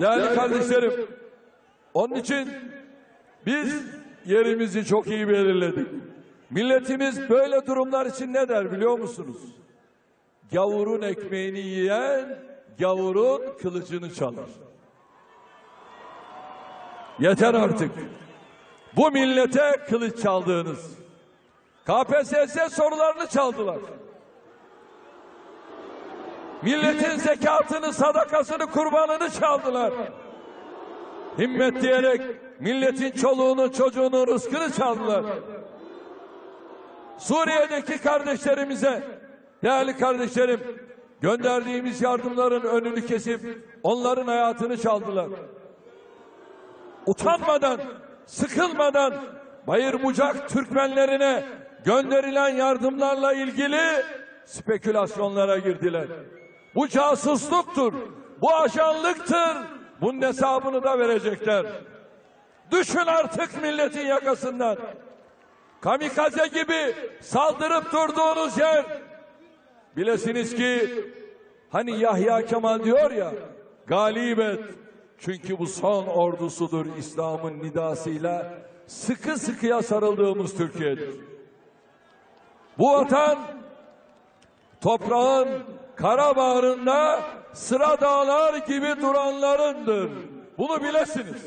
Değerli kardeşlerim, onun için biz yerimizi çok iyi belirledik. Milletimiz böyle durumlar için ne der biliyor musunuz? Gavurun ekmeğini yiyen, gavurun kılıcını çalar. Yeter artık. Bu millete kılıç çaldığınız. KPSS sorularını çaldılar. Milletin zekatını, sadakasını, kurbanını çaldılar. Himmet diyerek milletin çoluğunu, çocuğunu, rızkını çaldılar. Suriye'deki kardeşlerimize, değerli kardeşlerim, gönderdiğimiz yardımların önünü kesip onların hayatını çaldılar. Utanmadan, sıkılmadan Bayır Bucak Türkmenlerine gönderilen yardımlarla ilgili spekülasyonlara girdiler. Bu casusluktur, bu ajanlıktır, bunun hesabını da verecekler. Düşün artık milletin yakasından. Kamikaze gibi saldırıp durduğunuz yer. Bilesiniz ki hani Yahya Kemal diyor ya galip et. Çünkü bu son ordusudur İslam'ın nidasıyla sıkı sıkıya sarıldığımız Türkiye'dir. Bu vatan toprağın kara bağrında sıra dağlar gibi duranlarındır. Bunu bilesiniz.